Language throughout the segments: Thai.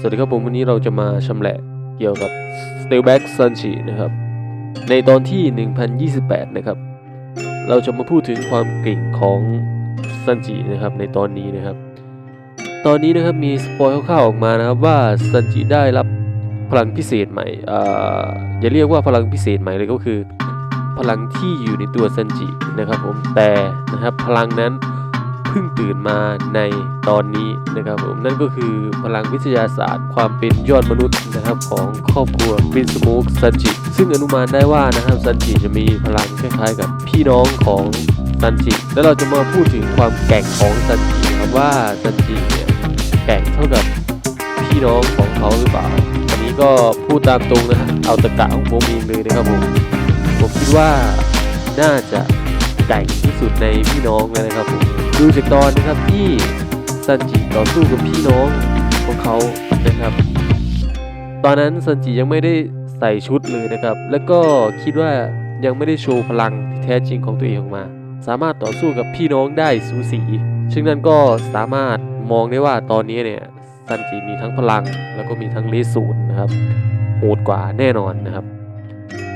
สวัสดีครับผมวันนี้เราจะมาชำแหละเกี่ยวกับ s t e l b a c k s u n c h i นะครับ ในตอนที่ 1028 นะครับ เราจะมาพูดถึงความเก่งของซันจินะครับในตอนนี้นะครับ ตอนนี้นะครับมีสปอยคร่าวๆออกมานะครับว่าซันจิได้รับพลังพิเศษใหม่อ่าอย่าเรียกว่าพลังพิเศษใหม่เลยก็คือ พลังที่อยู่ในตัวซันจินะครับผมแต่นะครับพลังนั้น พิ่งตื่นมาในตอนนี้นะครับผมนั่นก็คือพลังวิทยาศาสตร์ ความเป็นยอดมนุษย์นะครับของครอบครัวปินสมูกซันจิซึ่งอนุมานได้ว่านะครับซันจิจะมีพลังคล้ายๆ กับพี่น้องของซันจิแล้วเราจะมาพูดถึงความแก่งของซันจิครับว่าซันจิเนี่ยแก่งเท่ากับพี่น้องของเขาหรือเปล่าอันนี้ก็พูดตามตรงนะเอาตะกะของผมเองเลยนะครับผมผมคิดว่าน่าจะแก่ง สุดในพี่น้องเลยนะครับผมดูจากตอนนะครับที่ซันจิต่อสู้กับพี่น้องของเขานะครับ ตอนนั้นซันจิยังไม่ได้ใส่ชุดเลยนะครับ แล้วก็คิดว่ายังไม่ได้โชว์พลังที่แท้จริงของตัวเองออกมา สามารถต่อสู้กับพี่น้องได้สูสีซึ่งนั่นก็สามารถมองได้ว่าตอนนี้เนี่ยซันจิมีทั้งพลังแล้วก็มีทั้งเลสูนนะครับโหดกว่าแน่นอนนะครับ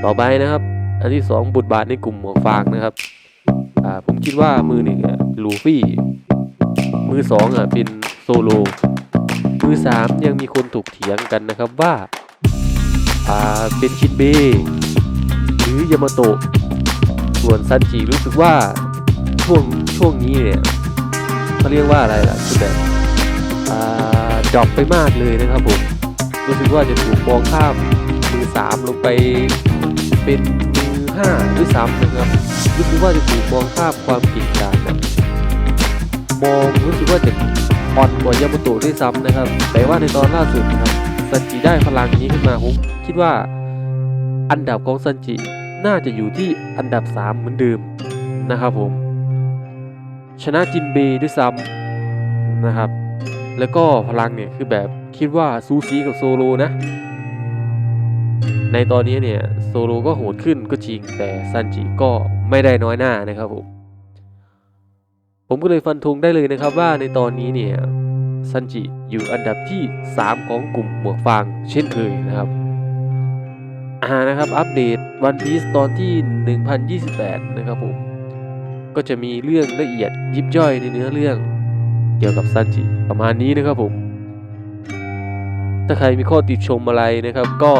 ต่อไปนะครับ อันที่สองบทบาทในกลุ่มหมวกฟางนะครับ ผมคิดว่ามือหนึ่งอะลูฟี่ มือสองอะเป็นโซโล มือสามยังมีคนถกเถียงกันนะครับว่าอ่าเป็นชินเบหรือยามาโตะส่วนซันจิรู้สึกว่าช่วงช่วงนี้เนี่ยเขาเรียกว่าอะไรล่ะคือแบบอ่าดอปไปมากเลยนะครับผมรู้สึกว่าจะถูกมองข้ามมือสามลงไป เป็นมือห้าด้วยซ้ำนะครับรู้สึกว่าจะถูกมองข้ามความเก่งกาจแบบมองรู้สึกว่าจะอ่อนกว่ายามาโตะด้วยซ้ำนะครับ แต่ว่าในตอนล่าสุดนะครับซันจิได้พลังนี้ขึ้นมาผมคิดว่าอันดับของซันจิน่าจะอยู่ที่อันดับ 3 เหมือนเดิมนะครับผม ชนะจินเบย์ด้วยซ้ำนะครับ แล้วก็พลังเนี่ยคือแบบคิดว่าซูซีกับโซโลนะ ในตอนนี้เนี่ยโซโลก็โหดขึ้นก็จริงแต่ซันจิก็ไม่ได้น้อยหน้านะครับผมผมก็เลยฟันธงได้เลยนะครับว่าในตอนนี้เนี่ยซันจิอยู่อันดับที่ 3 ของกลุ่มหมวกฟางเช่นเคยนะครับอ่านะครับอัปเดตวันพี e ตอนที่ 1028 นะครับผมก็จะมีเรื่องละเอียดยิบย่อยในเนื้อเรื่อง เกี่ยวกับซันจิประมาณนี้นะครับผม ถ้าใครมีข้อติชมอะไรนะครับ ก็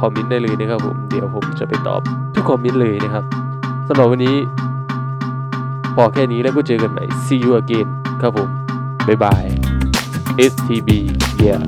คอมเมนต์ได้เลยนะครับผมเดี๋ยวผมจะไปตอบทุกคอมเมนต์เลยนะครับสำหรับวันนี้พอแค่นี้แล้วก็เจอกันใหม่ see you again ครับผม บ๊ายบาย STB yeah